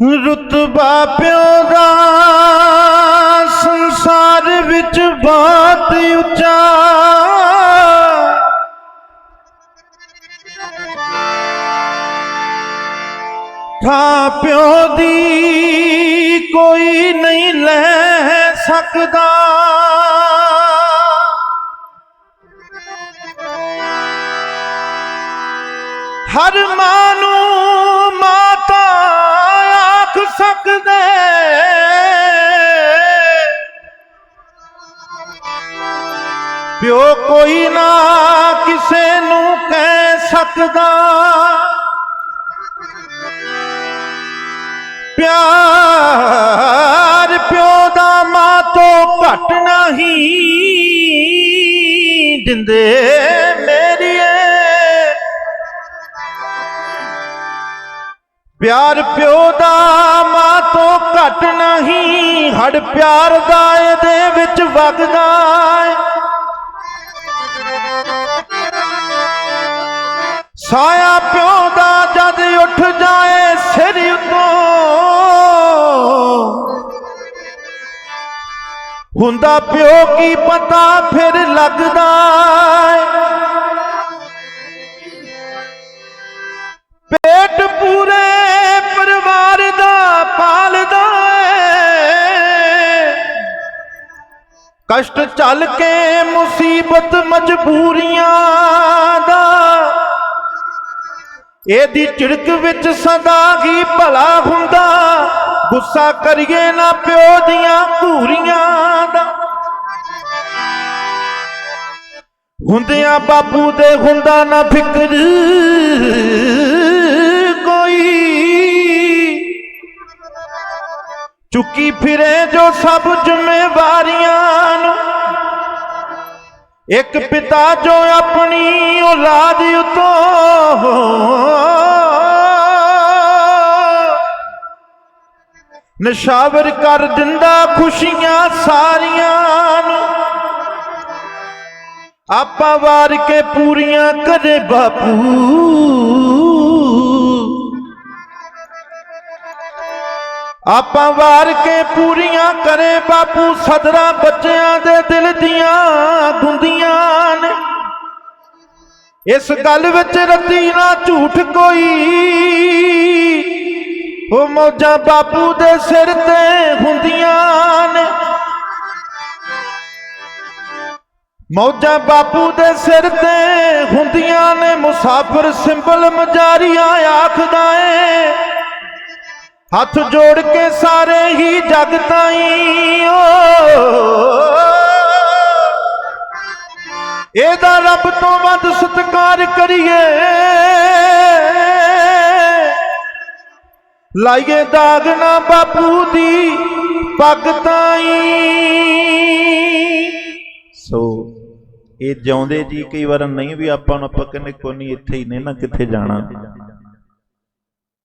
ਰੁਤਬਾ ਪਿਓ ਦਾ ਸੰਸਾਰ ਵਿੱਚ ਬਹੁਤ ਉੱਚਾ। ਖਾ ਪਿਓ ਦੀ ਕੋਈ ਨਹੀਂ ਲੈ ਸਕਦਾ। ਹਰ ਮਾਂ ਨੂੰ ਮਾਤਾ ਸਕਦੇ। ਪਿਓ ਕੋਈ ਨਾ ਕਿਸੇ ਨੂੰ ਕਹਿ ਸਕਦਾ। ਪਿਆਰ ਪਿਓ ਦਾ ਮਾਂ ਤੋਂ ਘਟ ਨਹੀਂ ਦਿੰਦੇ। ਪਿਆਰ ਪਿਓ ਦਾ ਮਾਂ ਤੋਂ ਘਟ ਨਹੀਂ, ਹੜ ਪਿਆਰ ਦਾ ਇਹਦੇ ਵਿੱਚ ਵਗਦਾ ਏ। ਸਾਇਆ ਪਿਓ ਦਾ ਜਦ ਉੱਠ ਜਾਏ ਸਿਰ ਉਤੋਂ, ਹੁੰਦਾ ਪਿਓ ਕੀ ਪਤਾ ਫਿਰ ਲੱਗਦਾ ਏ। ਕਸ਼ਟ ਚੱਲ ਕੇ ਮੁਸੀਬਤ ਮਜਬੂਰੀਆਂ ਦਾ। ਇਹਦੀ ਝਿੜਕ ਵਿੱਚ ਸਦਾ ਹੀ ਭਲਾ ਹੁੰਦਾ। ਗੁੱਸਾ ਕਰੀਏ ਨਾ ਪਿਓ ਦੀਆਂ ਘੂਰੀਆਂ ਦਾ। ਹੁੰਦਿਆਂ ਬਾਪੂ ਦੇ ਹੁੰਦਾ ਨਾ ਫਿਕਰ। ਚੁੱਕੀ ਫਿਰੇ ਜੋ ਸਭ ਜ਼ਿੰਮੇਵਾਰੀਆਂ ਨੂੰ। ਇੱਕ ਪਿਤਾ ਜੋ ਆਪਣੀ ਔਲਾਦ ਉਤੋਂ ਨਸ਼ਾਵਰ ਕਰ ਦਿੰਦਾ ਖੁਸ਼ੀਆਂ ਸਾਰੀਆਂ ਨੂੰ। ਆਪਾਂ ਵਾਰ ਕੇ ਪੂਰੀਆਂ ਕਰੇ ਬਾਪੂ। ਆਪਾਂ ਵਾਰ ਕੇ ਪੂਰੀਆਂ ਕਰੇ ਬਾਪੂ, ਸਦਰਾਂ ਬੱਚਿਆਂ ਦੇ ਦਿਲ ਦੀਆਂ ਗੁੰਦੀਆਂ ਨੇ। ਇਸ ਗੱਲ ਵਿੱਚ ਰੱਤੀ ਨਾ ਝੂਠ ਕੋਈ। ਉਹ ਮੌਜਾਂ ਬਾਪੂ ਦੇ ਸਿਰ ਤੇ ਹੁੰਦੀਆਂ ਨੇ। ਮੌਜਾਂ ਬਾਪੂ ਦੇ ਸਿਰ ਤੇ ਹੁੰਦੀਆਂ ਨੇ। ਮੁਸਾਫਰ ਸਿੰਬਲ ਮਜਾਰੀਆਂ ਆਖਦਾ ਏ ਹੱਥ ਜੋੜ ਕੇ ਸਾਰੇ ਹੀ ਜਗ ਤਾਈ ਓ ਇਹਦਾ ਰੱਬ ਤੋਂ ਵੱਧ ਸਤਿਕਾਰ ਕਰੀਏ। ਲਾਈਏ ਦਾਗ ਨਾ ਬਾਪੂ ਦੀ ਪੱਗ ਤਾਈ। ਸੋ ਇਹ ਜਿਉਂਦੇ ਜੀ ਕਈ ਵਾਰ ਨਹੀਂ ਵੀ ਆਪਾਂ ਨੂੰ ਆਪਾਂ ਕਹਿੰਦੇ ਕੋਈ ਨਹੀਂ ਇੱਥੇ ਹੀ ਨੇ ਨਾ ਕਿੱਥੇ ਜਾਣਾ।